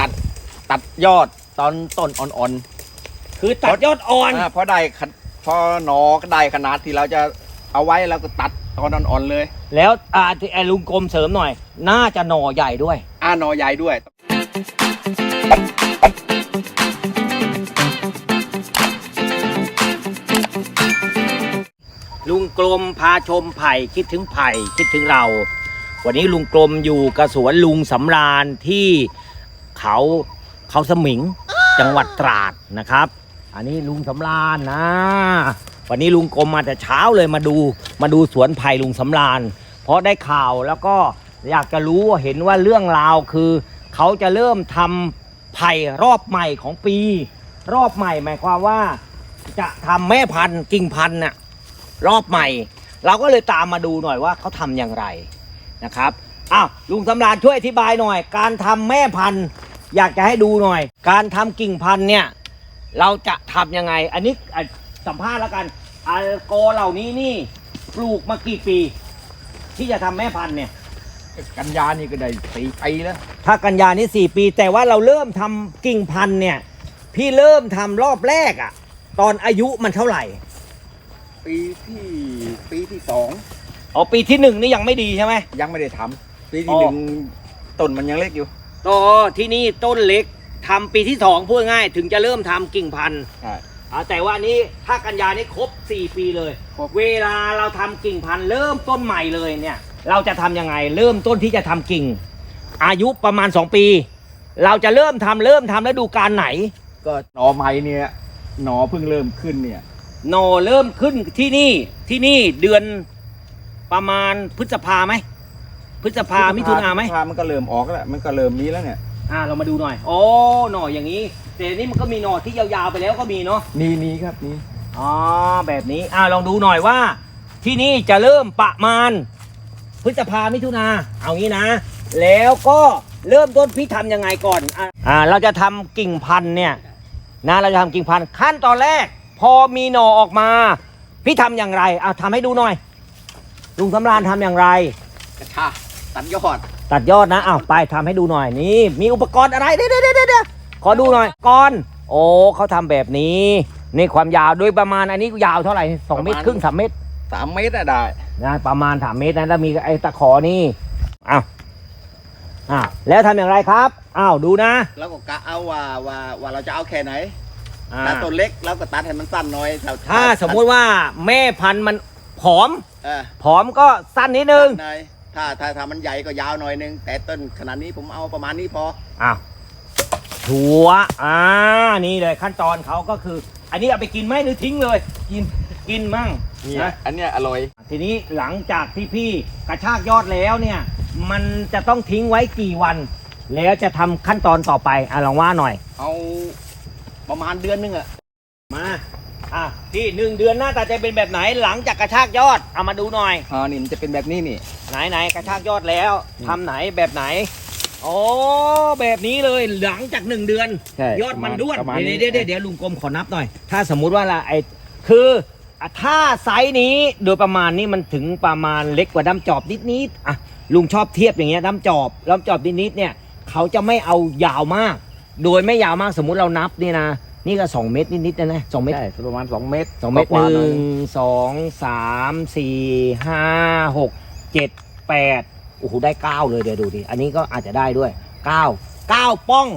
ตัดตัดยอดตอนต้นอ่อนคือตัดยอดอ่อนๆอ่าพอได้ขนพอหนอก็ได้ขนาดที่เราจะเอาไว้แล้วก็ตัดตอนอ่อนๆเลย แล้วอ่าที่ไอ้ลุงกรมเสริมหน่อย น่าจะหน่อใหญ่ด้วย อ่าหนอใหญ่ด้วย ลุงกรมพาชมไผ่คิดถึงไผ่คิดถึงเรา วันนี้ลุงกรมอยู่กระสวนลุงสำราญที่ เขาเขาสมิงจังหวัดตราดนะครับ อันนี้ลุงสำราญนะ วันนี้ลุงกรมมาแต่เช้าเลยมาดูมาดูสวนไผ่ลุงสำราญ เพราะได้ข่าวแล้วก็อยากจะรู้เห็นว่าเรื่องราวคือ เขาจะเริ่มทำไผ่รอบใหม่ของปี รอบใหม่หมายความว่า จะทำแม่พันธุ์กิ่งพันธุ์น่ะรอบใหม่ เราก็เลยตามมาดูหน่อยว่าเขาทำอย่างไรนะครับอ้าวลุงสำราญช่วยอธิบายหน่อย การทำแม่พันธุ์ อยากจะให้ดูหน่อย การทำกิ่งพันธุ์เนี่ย เราจะทำยังไง อันนี้อะสัมภาษณ์แล้วกันอัลโกเหล่านี้นี่ปลูกมากี่ปี ที่จะทำแม่พันธุ์เนี่ย กันยานี่ก็ได้สี่ปีแล้วถ้ากันยานี่สี่ปี แต่ว่าเราเริ่มทำกิ่งพันธุ์เนี่ย พี่เริ่มทำรอบแรกอะ่ะ ตอนอายุมันเท่าไหร่ ปีที่ปีที่สองอ๋อปีที่หนึ่งนี่ยังไม่ดีใช่ไหมยังไม่ได้ทำปีอ๋ที่อหนึ่งต้นมันยังเล็กอยู่ ต่อที่นี่ต้นเล็กทำปีที่สองพูดง่ายถึงจะเริ่มทำกิ่งพันธุ์ใช่ อ่าแต่ว่านี้ถ้ากันยานี่ครบ 4 ปีเลย ครบ เวลาเราทำกิ่งพันธุ์เริ่มต้นใหม่เลยเนี่ย เราจะทำยังไง เริ่มต้นที่จะทำกิ่ง อายุประมาณ 2 ปี เราจะเริ่มทำเริ่มทำแล้วดูการไหน ก็หนอไม้เนี่ยหนอเพิ่งเริ่มขึ้นเนี่ยโนเริ่มขึ้นที่นี่ที่นี่เดือนประมาณพฤษภาไหม พฤษภามิถุนาไหมพฤษภมันก็เริ่มออกแล้วมันก็เริ่มมีแล้วเนี่ยอ่าเรามาดูหน่อยโอ้หน่ออย่างนี้แต่นี่มันก็มีหน่อที่ยาวๆไปแล้วก็มีเนาะมีมีครับมีอ๋อแบบนี้อ่าลองดูหน่อยว่า ที่นี่จะเริ่มประมาณ พฤษภามิถุนาเอางี้นะ แล้วก็เริ่มต้นพี่ทำยังไงก่อนอ่าอ่าเราจะทำกิ่งพันธุ์เนี่ยนะเราจะทำกิ่งพันธุ์ขั้นตอนแรก พอมีหน่อออกมา พี่ทำอย่างไรอ่าทำให้ดูหน่อยลุงสำราญทำอย่างไรกระชาก ตัดยอด ตัดยอดนะอ้าวไปทำให้ดูหน่อยนี่ มีอุปกรณ์อะไรเดี๋ยวเดี๋ยวเดี๋ยวเดี๋ยวขอดูหน่อยก่อน โอ้เขาทำแบบนี้นี่ความยาวโดยประมาณอันนี้ยาวเท่าไหร่สองเมตรครึ่งสามเมตรสามเมตรอะได้ นะประมาณสามเมตรนะแล้วมีไอ้ตะขอนี่อ้าวอ้าวแล้วทำอย่างไรครับอ้าวดูนะแล้วก็กะเอาว่าว่าว่าเราจะเอาแค่ไหนอ่าถ้าต้นเล็กเราก็ตัดให้มันสั้นหน่อยถ้ถ้าสมมุติว่าแม่พันธุ์มันผอมเออผอมก็สั้นนิดนึงสั้นหน่อย ถ้าถ้าถ้ามันใหญ่ก็ยาวหน่อยนึง แต่ต้นขนาดนี้ผมเอาประมาณนี้พออ้าวชัวร์อ่านี่เลยขั้นตอนเขาก็คือ อันนี้เอาไปกินไหมหรือทิ้งเลย กินกินมั่งเนี่ยนะ อันเนี้ยอร่อย ทีนี้หลังจากที่พี่กระชากยอดแล้วเนี่ย มันจะต้องทิ้งไว้กี่วัน แล้วจะทำขั้นตอนต่อไปอะลองว่าหน่อย เอาประมาณเดือนนึงอะมา อะพี่หนึ่งเดือนหน้าตาจะเป็นแบบไหนหลังจากกระชากยอดเอามาดูหน่อยอ่านี่มันจะเป็นแบบนี้นี่ ไหนไหนกระชากยอดแล้วทำไหนแบบไหนโอ้แบบนี้เลยหลังจากหนึ่งเดือน ใช่ยอดมันด้วนประมาณเดี๋ยวนี้ เดี๋ยวเดี๋ยวเดี๋ยวลุงกรมขอนับหน่อย ถ้าสมมุติว่าละไอคืออะถ้าไซส์นี้โดยประมาณนี้มันถึงประมาณเล็กกว่าด้ำจอบนิดๆอะลุงชอบเทียบอย่างเงี้ยด้ำจอบด้ำจอบนิดๆเนี่ยเขาจะไม่เอายาวมาก โดยไม่ยาวมากสมมุติเรานับนี่นะ นี่ก็สองเมตรนิดๆนะนะสองเมตรใช่ประมาณ2เมตรสองเมตรกว่าๆหหน่อยนึ่งสองสามสี่ห้าหกเจ็ดแปดโอ้โหได้เก้าเลยเดี๋ยวดูดิอันนี้ก็อาจจะได้ด้วยเก้าเก้าป้อง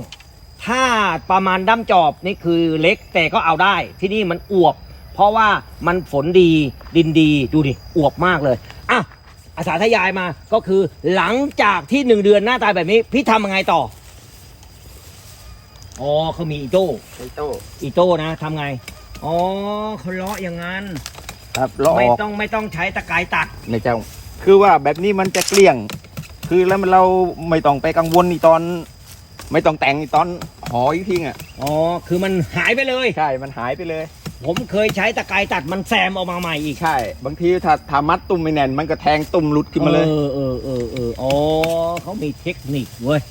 ถ้าประมาณด้ำจอบนี่คือเล็กแต่ก็เอาได้ ที่นี่มันอวบ เพราะว่ามันฝนดีดินดีดูดิอวบมากเลยอะอาสาทยายมาก็คือหลังจากที่หนึ่งเดือนหน้าตาแบบนี้ พี่ทำยังไงต่อ อ๋อเขามีอีโต้ไอ้โต้อีโต้นะทำไง อ๋อเขาเลาะอย่างนั้น ครับเลาะอไม่อกต้องไม่ต้องใช้ตะไคร้ตัดในเจ้า คือว่าแบบนี้มันจะเกลี้ยง คือแล้วมันเราไม่ต้องไปกังวลอีตอน ไม่ต้องแต่งอีตอนหออีกทิ้งอะอ๋อ คือมันหายไปเลย ใช่มันหายไปเลย ผมเคยใช้ตะไคร้ตัดมันแซมออกมาใหม่อีกใช่ บางทีถ้าถ้ามัดตุ่มไม่แน่น มันก็แทงตุ่มหลุดขึ้นมาเลย เออเออเออเอออ๋อเขามีเทคนิคเว้ย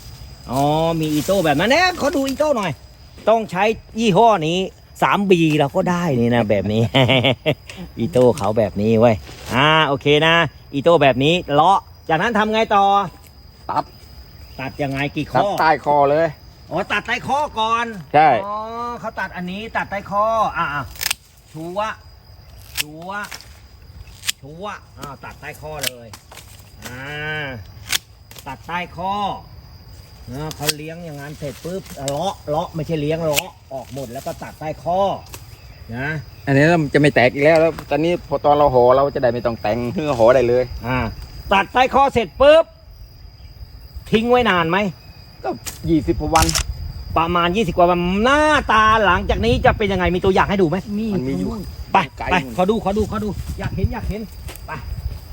อ๋อ มีอีโต้แบบนั้นเนี่ยเขาดูอีโต้หน่อย ต้องใช้ยี่ห้อนี้สามบีเราก็ได้นี่นะแบบนี้ อีโต้เขาแบบนี้เว้ย อ่าโอเคนะ อีโต้แบบนี้เลาะ จากนั้นทำไงต่อ ตัดตัดยังไงกี่ตัข้ดอ ใต้คอเลย อ๋อตัดใต้ข้อก่อนใช่ อ๋อเขาตัดอันนี้ตัดใต้ข้อ อะอะชัวร์ชัวร์ชัวร์อ่าตัดใต้ข้อเลย อ่า ตัดใต้ข้อ เออเขาเลี้ยงอย่างนั้นเสร็จปุ๊บเลาะเลาะไม่ใช่เลี้ยงเลาะออกหมดแล้วก็ตัดใต้ข้อนะอันนี้มันจะไม่แตกอีกแล้วแล้ว ตอนนี้พอตอนเราห่อเราจะได้ไม่ต้องแต่งเพื่อห่อได้เลย อ่า ตัดใต้ข้อเสร็จปุ๊บทิ้งไว้นานไหมก็ยี่สิบวัน ประมาณ20กว่าวันหน้าตาหลังจากนี้จะเป็นยังไงมีตัวอย่างให้ดูไหมมีมันมีอยู่ ไปไกลไปขอดูขอดูขอดู อยากเห็นอยากเห็นไป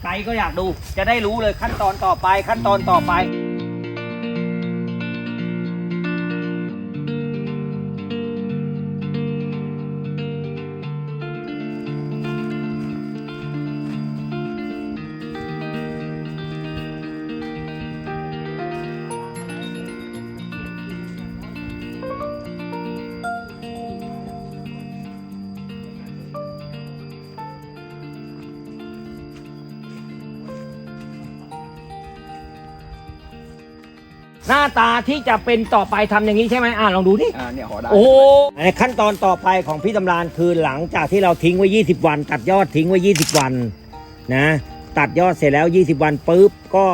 ไกลก็อยากดู จะได้รู้เลยขั้นตอนต่อไปขั้นตอนต่อไป หน้าตาที่จะเป็นต่อไปทำอย่างนี้ใช่ไหมอ่าลองดูดิ อ่าเนี่ยห่อได้โอ้ในขั้นตอนต่อไปของพี่ตำรานคือหลังจากที่เราทิ้งไว้ 20 วัน ตัดยอดทิ้งไว้ 20 วันนะ ตัดยอดเสร็จแล้ว 20 วันปุ๊บก็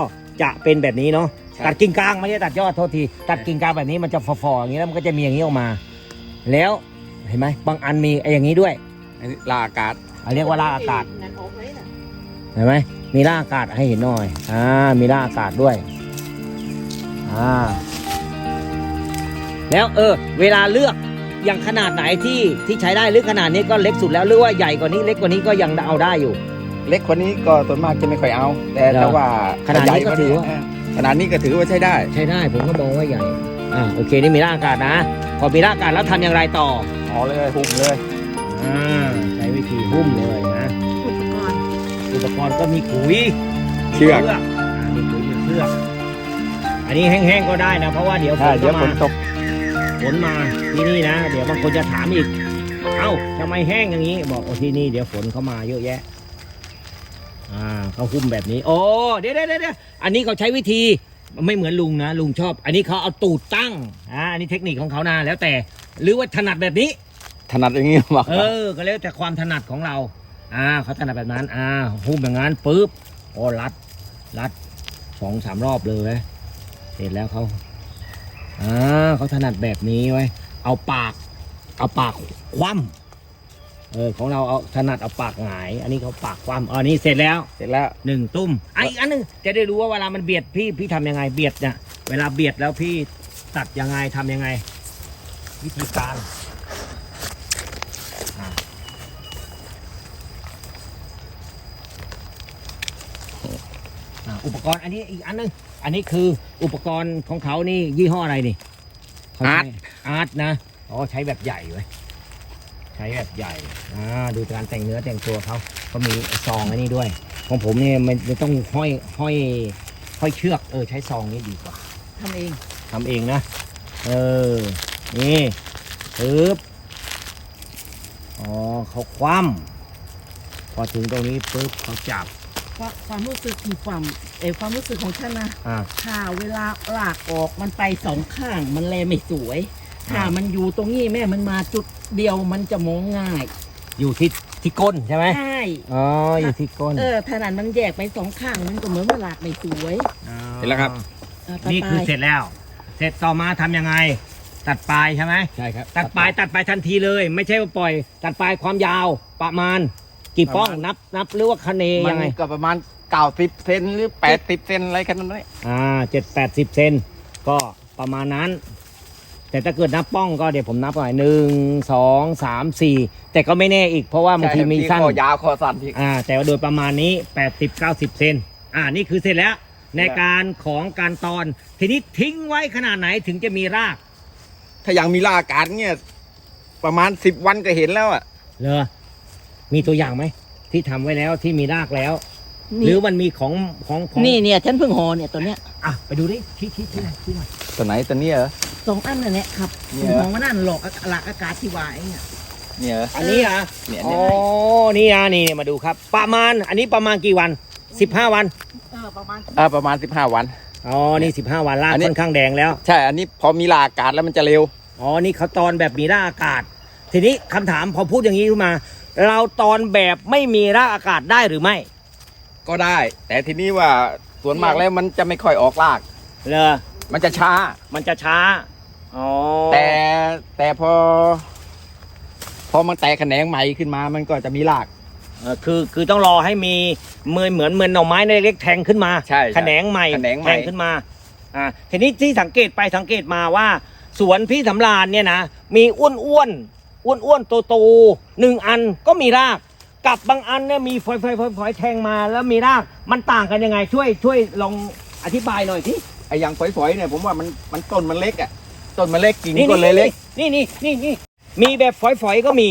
จะเป็นแบบนี้เนาะตัดกิ่งกลางไม่ใช่ตัดยอดโทษที ตัดกิ่งกลางแบบนี้มันจะฟอๆอย่างนี้แล้วมันก็จะมีอย่างนี้ออกมา แล้วเห็นไหมบางอันมีไอ้อย่างนี้ด้วยอันนี้ลาอากาศอะเรียกว่าล่าอากาศนั่นออกเลยน่ะเห็นไหมมีล่าอากาศให้เห็นหน่อย อ่า มีล่าอากาศด้วย อ่าแล้วเออ เวลาเลือกอย่างขนาดไหนที่ที่ใช้ได้หรือขนาดนี้ก็เล็กสุดแล้วหรือว่าใหญ่กว่านี้เล็กกว่านี้ก็ยังเอาได้อยู่ เล็กกว่านี้ก็ส่วนมากจะไม่ค่อยเอา แต่เหรอ แต่ว่าขนาดนี้ก็ถือว่าเขนาดนี้ก็ถือว่าใช้ได้ ใช้ได้ผมก็มองว่าใหญ่ อ่าโอเคนี่มีล่าอากาศนะ พอมีล่าอากาศแล้วทำอย่างไรต่อห่อเลยหุ้มเลย อ่าใช้วิธีหุ้มเลยนะ อุปกรณ์อุปกรณ์ก็มีขุยเชือก มีอ่ามีขุยมีเชือก อันนี้แห้งๆก็ได้นะ เพราะว่าเดี๋ยวฝใช่นเดี๋ก็ยวฝมานตกฝนมาที่นี่นะ เดี๋ยวบางคนจะถามอีก เอ้าทำไมแห้งอย่างนี้ บอกโอ้ที่นี่เดี๋ยวฝนเข้ามาเยอะแยะ อ่าเขาหุ้มแบบนี้ โอ้เดี๋ยวเดี๋ยวเดี๋ยวอันนี้เขาใช้วิธีไม่เหมือนลุงนะลุงชอบ อันนี้เขาเอาตูดตั้งอ่าอันนี้เทคนิคของเขานะแล้วแต่ หรือว่าถนัดแบบนี้ ถนัดอย่างนี้มากเออ ก็แล้วแต่ความถนัดของเรา อ่าเขาถนัดแบบนั้น อ่าหุ้มอย่างนั้นปุ๊บโอ้รัด รัดสองสามรอบเลย เสร็จแล้วเขาอ่าเขาถนัดแบบนี้ไว้ เอาปาก เอาปากคว่ำเออของเราเอาถนัดเอาปากหงาย อันนี้เขาปากคว่ำอันนี้เสร็จแล้วเสร็จแล้ว หนึ่งตุ้มอะอีกอันหนึงจะได้รู้ว่าเวลามันเบียดพี่พี่ทำยังไงเบียดเนี่ยเวลาเบียดแล้วพี่ตัดยังไงทำยังไง วิธีการ อ่าอุปกรณ์อันนี้อีกอันหนึงอันนี้คืออุปกรณ์ของเขานี่ยี่ห้ออะไรนี่เขใช้อาร์ตอาร์ตนะอ๋อใช้แบบใหญ่ไว้ยใช้แบบใหญ่อ่าดูการแต่งเนื้อแต่งตัวเขาก็มีซองอันนี้ด้วย ของผมเนี่ยมันมันต้องห้อยห้อยห้อยเชือกเออใช้ซองนี้ดีกว่าทำเองทำเองนะเออนี่ปึ๊บอ๋อเขาคว่ำพอถึงตรงนี้ปึ๊บเขาจับ ความความรู้สึกที่ความเออความรู้สึกของฉันนะอ่า ถ้าเวลาลากออกมันไปสองข้างมันแลไม่สวย ถ้าอ่ามัมันอยู่ตรงนี้แม่มันมาจุดเดียวมันจะมองง่ายอยู่ที่ที่ก้นใช่ไหมใช่อ๋ออยู่ที่ก้นเออถ้านั้นมันแยกไปสองข้างมันก็เหมือนว่าลากไม่สวยเสร็จแล้วครับ เออนี่คือไปเสร็จแล้ว เสร็จต่อมาทำยังไง ตัดปลายใช่ไหมใช่ครับตัดปลายตัดปลายทันทีเลย ไม่ใช่ว่าปล่อย ตัดปลายความยาวประมาณ กี่ป้องประมาณนับนับหรือว่าคะเนมัยังไง ก็ประมาณ90เซนหรือ80เซนอะไรกันนั่นแหละอ่าเจ็ดแปดสิบเซนก็ประมาณนั้น แต่ถ้าเกิดนับป้องก็เดี๋ยวผมนับหน่อยหนึ่งสองสามสี่แต่ก็ไม่แน่อีกเพราะว่าบางทีมีสั้น คอยาวคอสั้นที่ อ่าแต่ว่าโดยประมาณนี้แปดสิบเก้าสิบเซนอ่านี่คือเสร็จแล้ว ในการของการตอน ทีนี้ทิ้งไว้ขนาดไหนถึงจะมีรากถ้ายังมีลาอากาศเนี่ยประมาณ10วันก็เห็นแล้วอะ เหรอ มีตัวอย่างไหมที่ทำไว้แล้วที่มีรากแล้วหนี่รือมันมีของของของนี่เนี่ยฉันเพิ่งห่อเนี่ยตัวเนี้ยอะไปดูดิที่ที่ที่ที่ไหนตัวไหนตัวเนี้ยเหรอ สองอันนั่นแหละครับเนี่ย มองว่านั่นหลอกหลักอากาศที่ว่าไอ้เนี่ย เนี่ยเหรออันนี้อะเนี่ยอ๋เนี่อยนี่อะนี่มาดูครับ ประมาณอันนี้ประมาณกี่วันสิบห้าวันเออประมาณอ่าประมาณ 15 วันออ๋อนี่สิบห้าวันลากอันนี้ ค่อนข้างแดงแล้ว ใช่ อันนี้พอมีลาอากาศแล้วมันจะเร็ว อ๋อ นี่เขาตอนแบบมีรากอากาศ ทีนี้คำถามพอพูดอย่างนี้ขึ้นมา เราตอนแบบไม่มีรากอากาศได้หรือไม่ ก็ได้ แต่ทีนี้ว่าส่วนมากแล้วมันจะไม่ค่อยออกราก เลอมันจะช้า มันจะช้า อ๋อ แต่แต่พอ พอมันแตกแขนงใหม่ขึ้นมา มันก็จะมีราก เออคือคือต้องรอให้มีเมือเหมือนเหมือนหน่อไม้เล็กๆแทงขึ้นมาใช่ใช่แขนงใหม่แขนงใหม่แทงขึ้นมาอ่าทีนี้ที่สังเกตไปสังเกตมาว่า สวนพี่สำราญเนี่ยนะมีอ้วนอ้วนอ้วน อ้วนๆโตโตๆหนึ่งอันก็มีราก กับบางอันเนี่ยมีฝอยฝอยฝอยฝอยแทงมาแล้วมีรากมันต่างกันยังไง ช่วยช่วยลองอธิบายหน่อยที่ไอ้อย่างฝอยๆเนี่ยผมว่ามันมันต้นมันเล็กอะต้นมันเล็กกิ่งก็เลยเล็กนี่นี่นี่นี่มีแบบฝอยฝอยๆก็มี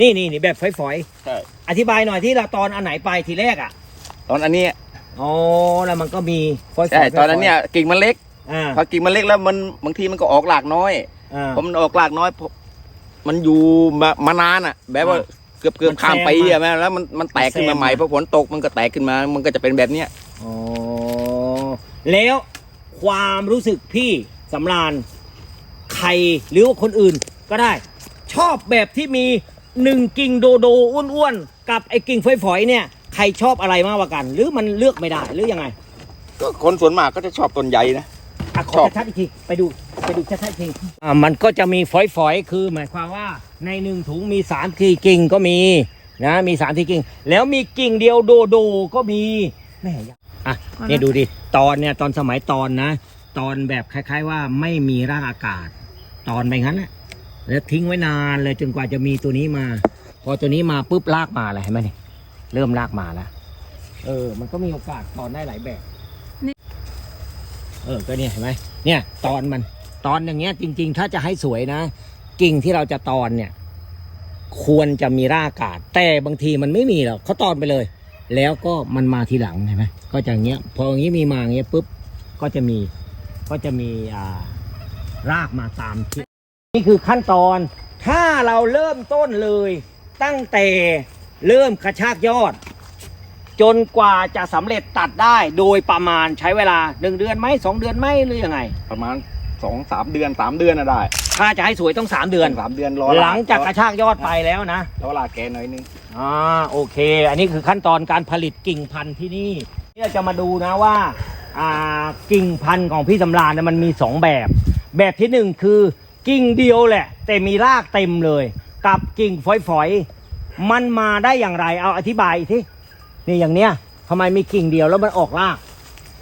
นี่นี่นี่แบบฝอยฝอยใช่ๆอธิบายหน่อยที่เราตอนอันไหนไปทีแรกอะตอนอันเนี้ยอ๋อแล้วมันก็มีฝอยๆใช่ตอนนั้นเนี่ยกิ่งมันเล็กอ่าพอกิ่งมันเล็กแล้วมันบางทีมันก็ออกหลากน้อย อ่าพอมันออกหลากน้อยพอ มันอยู่มามานานอะ แบบว่าอ่าเกือบเกือบมันข้ามแซมปีมาอะแม่แล้วมันมันแตกขึ้นมาใหม่มันแซมมาพอฝนตกมันก็แตกขึ้นมา มันก็จะเป็นแบบเนี้ยอ๋อแล้วความรู้สึกพี่สำราญใครหรือว่าคนอื่นก็ได้ ชอบแบบที่มีหนึ่งกิ่งโดโดอ้วนๆ กับไอ้กิ่งฝอยๆเนี่ย ใครชอบอะไรมากกว่ากัน หรือมันเลือกไม่ได้หรือยังไงก็คนส่วนมากก็จะชอบต้นใหญ่นะอะขชออบ ชัดๆอีกที ไปดู ไปดูชัดๆอีกทีอ่ามันก็จะมีฝอยๆ คือหมายความว่าในหนึ่งถุงมีสามทีกิ่งก็มีนะมีสามทีกิ่ง แล้วมีกิ่งเดียวโดโดก็มีแม่ยอะนี่ดูดิตอนเนี่ยตอนสมัยตอนนะ ตอนแบบคล้าย ๆ ว่าไม่มีรากอากาศ ตอนไปงั้นแหละแล้วทิ้งไว้นานเลยจนกว่าจะมีตัวนี้มา พอตัวนี้มาปุ๊บรากมาเลยเห็นไหมนี่เริ่มรากมาแล้วเออ มันก็มีโอกาสตอนได้หลายแบบเออก็เนี่ยเห็นไหมเนี่ย ตอนมัน ตอนอย่างเงี้ยจริง ๆ ถ้าจะให้สวยนะ กิ่งที่เราจะตอนเนี่ย ควรจะมีรากอากาศ แต่บางทีมันไม่มีหรอกเขาตอนไปเลย แล้วก็มันมาทีหลังเห็นไหมก็จะอย่างเงี้ย พออย่างงี้มีมาอย่างเงี้ยปุ๊บก็จะมีก็จะมีอ่ารากมาตามที่นี่คือขั้นตอนถ้าเราเริ่มต้นเลย ตั้งแต่เริ่มกระชากยอด จนกว่าจะสำเร็จตัดได้โดยประมาณใช้เวลาหนึ่งเดือนไหมสองเดือนไหมหรือยังไง ประมาณ สองสามเดือนสามเดือนน่ะได้ถ้าจะให้สวยต้องสามเดือน สามเดือนรอหลังจากกระชากยอดไปแล้วนะ รอลาแกหน่อยนึงอ่าโอเค อันนี้คือขั้นตอนการผลิตกิ่งพันธุ์ที่นี่ที่เราจะมาดูนะว่าอ่ากิ่งพันธุ์ของพี่สำราญเนี่ยมันมีสองแบบ แบบที่หนึ่งคือกิ่งเดียวแหละ แต่มีรากเต็มเลย กับกิ่งฝอยๆ มันมาได้อย่างไรเอาอธิบายที่นี่อย่างเนี้ยทำไมมีกิ่งเดียวแล้วมันออกราก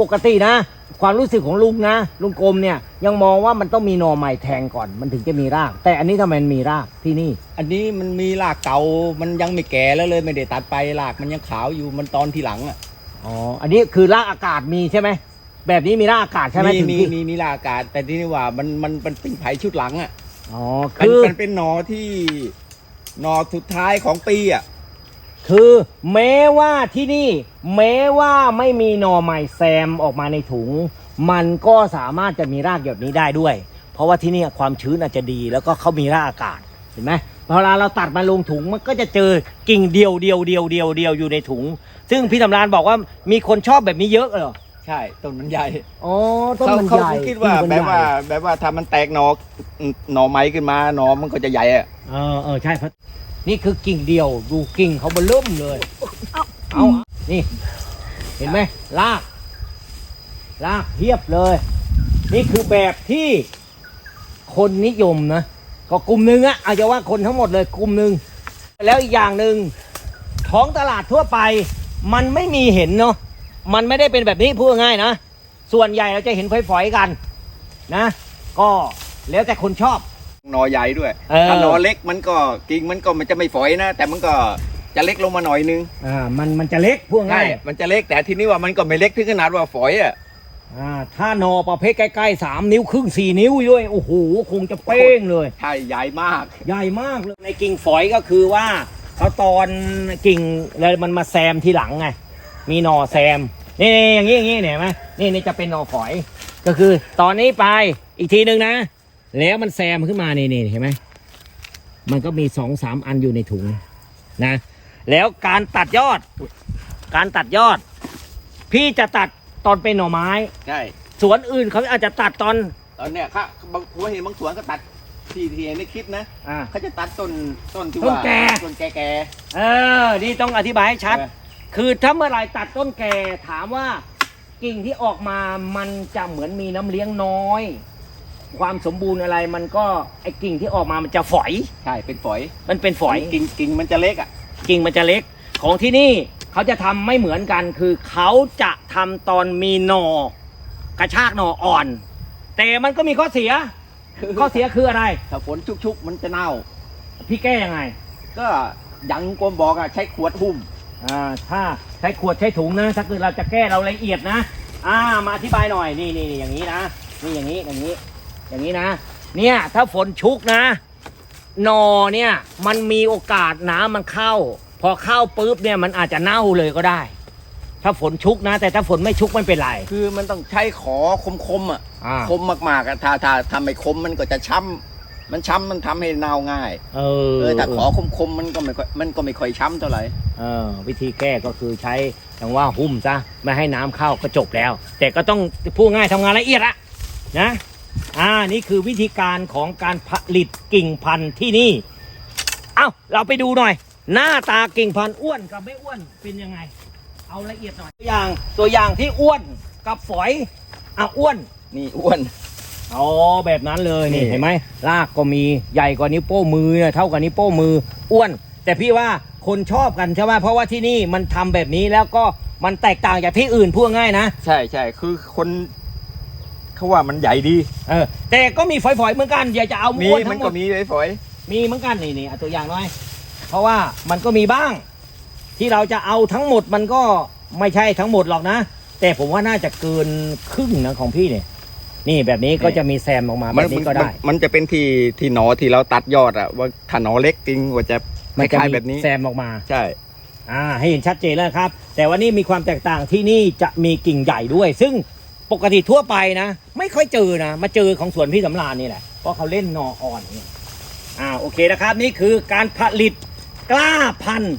ปกตินะ ความรู้สึกของลุงนะ ลุงกรมเนี่ย ยังมองว่ามันต้องมีหน่อใหม่แทงก่อน มันถึงจะมีราก แต่อันนี้ทำไมมันมีรากที่นี่ อันนี้มันมีรากเก่ามันยังไม่แก่แล้วเลยไม่ได้ตัดไปรากมันยังขาวอยู่มันตอนทีหลังอะอ๋อ อันนี้คือรากอากาศมีใช่ไหม แบบนี้มีรากอากาศใช่ไหมมีถึงมีที่มีมีรากอากาศ แต่ที่นี่ว่ามันมันมันเป็นไผ่ชุดหลังอะอ๋อ มันคือ มันเป็นหนอที่หนอสุดท้ายของปีอะ คือแม้ว่าที่นี่แม้ว่าไม่มีหน่อใหม่แซมออกมาในถุง มันก็สามารถจะมีรากแบบนี้ได้ด้วย เพราะว่าที่นี่ความชื้นอาจจะดีแล้วก็เขามีรากอากาศเห็นไหมพอเวลาเราตัดมาลงถุงมันก็จะเจอกิ่งเดียวเดียวเดียวเดียวเดียวอยู่ในถุง ซึ่งพี่ตำรานบอกว่ามีคนชอบแบบนี้เยอะเหรอใช่ต้นมันใหญ่อ๋อต้นเขามันเขาใหญ่คิดว่ากิ่งมันแบบว่าใหญ่แบบว่าถ้ามันแตกหนอหนอไม้ขึ้นมาหนอมันก็จะใหญ่อะเออเออใช่เพราะ นี่คือกิ่งเดียว ดูกิ่งเขาเบนเริ่มเลย เอานี่ เห็นไหมลาก ลากเทียบเลย นี่คือแบบที่คนนิยมนะก็กลุ่มหนึ่งอะอาจจะว่าคนทั้งหมดเลยกลุ่มหนึ่งแล้วอีกอย่างหนึ่งท้องตลาดทั่วไป มันไม่มีเห็นเนาะมันไม่ได้เป็นแบบนี้พูดง่ายๆนะส่วนใหญ่เราจะเห็นฝอยๆกันนะ ก็แล้วแต่คนชอบห นอใหญ่ด้วยเออ ถ้าหนอเล็กมันก็กิ่งมันก็มันจะไม่ฝอยนะ แต่มันก็จะเล็กลงมาหน่อยนึงอ่ามันมันจะเล็กพูดใช่ง่ายมันจะเล็กแต่ทีนี้ว่ามันก็ไม่เล็กถึงขนาดว่าฝอยอะอ่าถ้านอประเภทใกล้ๆสามนิ้วครึ่งสี่นิ้วด้วยโอ้โหคงจะเป้งเลย ใช่ใหญ่มาก ใหญ่มากเลยในกิ่งฝอยก็คือว่าเขาตอนกิ่งแล้วมันมาแซมทีหลังไงมีหนอแซมนี่ๆอย่างนี้อย่างนี้เนี่ยเห็นไหมนี่นี่จะเป็นหนอฝอย ก็คือตอนนี้ไปอีกทีหนึ่งนะ แล้วมันแซมขึ้นมานี่นี่เห็นไหมมันก็มีสองสามอันอยู่ในถุงนะ แล้วการตัดยอด การตัดยอด พี่จะตัดตอนเป็นหน่อไม้ ใช่สวนอื่นเขาอาจจะตัดตอนตอนเนี้ยค่ะบางผมเห็นบางสวนก็ตัดที่ที่เห็นในคลิปนะอ่า เขาจะตัดต้นต้นที่ต้นว่าแก่ ต้นแก่แก่เออ นี่ต้องอธิบายให้ชัดเออคือถ้าเมื่อไหรตัดต้นแก่ถามว่ากิ่งที่ออกมามันจะเหมือนมีน้ำเลี้ยงน้อย ความสมบูรณ์อะไรมันก็ไอ้กิ่งที่ออกมามันจะฝอย ใช่เป็นฝอยมันเป็นฝอยกิ่งกิ่งมันจะเล็กอะกิ่งมันจะเล็ก ของที่นี่เขาจะทำไม่เหมือนกันคือเขาจะทำตอนมีหนอกระชากหนออ่อน แต่มันก็มีข้อเสีย ข้อเสียคืออะไร ถ้าฝนชุกๆ มันจะเน่า พี่แก้ยังไงก็อยังกรมบอกอะใช้ขวดหุ้ม อ่าถ้าใช้ขวดใช้ถุงนะ ถ้าเกิดเราจะแก้เราละเอียดนะ อ่ามาอธิบายหน่อยนี่นี่นี่อย่างนี้นะนี่อย่างนี้อย่างนี้ อย่างนี้นะ เนี่ยถ้าฝนชุกนะหนอเนี่ยมันมีโอกาสน้ำมันเข้า พอเข้าปุ๊บเนี่ยมันอาจจะเน่าเลยก็ได้ ถ้าฝนชุกนะ แต่ถ้าฝนไม่ชุกไม่เป็นไร คือมันต้องใช้ขอคมๆอะอ่า คมมากๆอะถ้าถ้าทำไม่คมมันก็จะช้ำมันช้ำมันทำให้เน่าง่ายเอเอออถ้าขอคมๆมันก็ไม่ค่อยมันก็ไม่ค่อยช้ำเท่าไหร่เออวิธีแก้ก็คือใช้อย่างว่าหุ้มซะไม่ให้น้ำเข้าก็จบแล้ว แต่ก็ต้องพูดง่ายทำงานละเอียดอะนะ อ่านี่คือวิธีการของการผลิตกิ่งพันธุ์ที่นี่ เอ้าเราไปดูหน่อย หน้าตากิ่งพันธุ์อ้วนกับไม่อ้วนเป็นยังไง เอาละเอียดหน่อยตัวอย่างตัวอย่างที่อ้วนกับฝอยอะอ้วนนี่อ้วน อ๋อแบบนั้นเลยนี่นี่ เห็นไหมรากก็มีใหญ่กว่านิ้วโป้งมือเนี่ยเท่ากับนิ้วโป้งมืออ้วน แต่พี่ว่าคนชอบกันใช่ไหมเพราะว่าที่นี่มันทำแบบนี้แล้วก็มันแตกต่างจากที่อื่นพูดง่ายนะ ใช่ใช่คือคน เขาว่ามันใหญ่ดี เออแต่ก็มีฝอยๆเหมือนกันอย่าจะเอามีอ้วนมัทั้นงหมก็ดมีไอ้ฝอย มีเหมือนกันนี่นี่เอาตัวอย่างหน่อย เพราะว่ามันก็มีบ้าง ที่เราจะเอาทั้งหมดมันก็ไม่ใช่ทั้งหมดหรอกนะ แต่ผมว่าน่าจะเกินครึ่งนะของพี่เนี่ย นี่แบบนี้ก็จะมีแซมออกมาแบบนี้ก็ได้มันมันจะเป็นที่ที่หนอที่เราตัดยอดอะว่าถ้าหนอเล็กจริงว่าจะมันคจะล้ายมีๆแบบนี้ แซมออกมา ใช่ อ่าให้เห็นชัดเจนแล้วนะครับ แต่ว่านี่มีความแตกต่างที่นี่จะมีกิ่งใหญ่ด้วย ซึ่ง ปกติทั่วไปนะ ไม่ค่อยเจอนะ มาเจอของสวนพี่สำราญนี่แหละ เพราะเขาเล่นนออ่อนเนี่ยอ่าโอเคนะครับ นี่คือการผลิตกล้าพันธุ์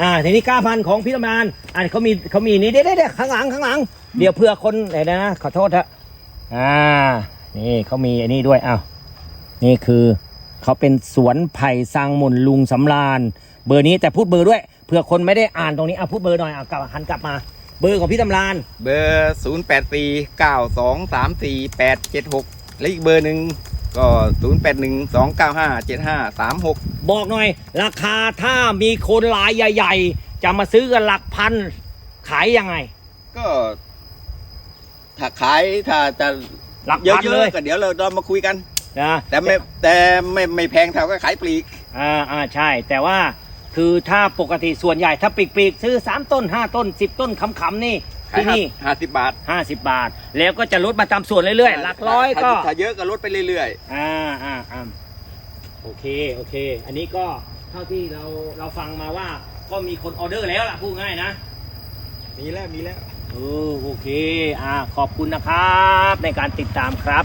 อ่าทีนี้กล้าพันธุ์ของพี่สำราญอ่าเขามีเขามีนี่เด้เด้ข้างหลังข้างหลัง เดี๋ยวเพื่อคนไหนนะขอโทษฮะอ่านี่เขามีอันนี้ด้วยอ้าวนี่คือเขาเป็นสวนไผ่ซางมนลุงสำราญ เบอร์นี้แต่พูดเบอร์ด้วยเผื่อคนไม่ได้อ่านตรงนี้เอาพูดเบอร์หน่อยเอากลับหันกลับมา เบอร์ของพี่ตำรานเบอร์ศูนย์แปดสี่เก้าสองสามสี่แปดเจ็ดหกและอีกเบอร์หนึ่งก็ศูนย์แปดหนึ่งสองเก้าห้าเจ็ดห้าสามหกบอกหน่อย ราคาถ้ามีคนรายใหญ่ ๆ จะมาซื้อกันหลักพัน ขายยังไง ก็ถ้าขายถ้าจะหลักเยพันเลอะยๆก็เดี๋ยวเราเรามาคุยกัน นะแต่ไม่แต่ไม่ไม่แพงเท่าก็ขายปลีก อ่าอ่าใช่ แต่ว่า คือถ้าปกติส่วนใหญ่ถ้าปีกๆซื้อ 3 ต้น 5 ต้น 10 ต้นขำๆนี่ขายที่นี่ ห้าสิบบาท50 บาท แล้วก็จะลดมาตามส่วนเรื่อยๆ หลักร้อยก็ถ้าถ้าเยอะก็ลดไปเรื่อยอ่าอ่าอ่าโอเค โอเค อันนี้ก็เท่าที่เราเราฟังมาว่าก็มีคนออเดอร์แล้วล่ะพูดง่ายนะ ๆ มีแล้วมีแล้ว เออโอเค อ่า ขอบคุณนะครับ ในการติดตามครับ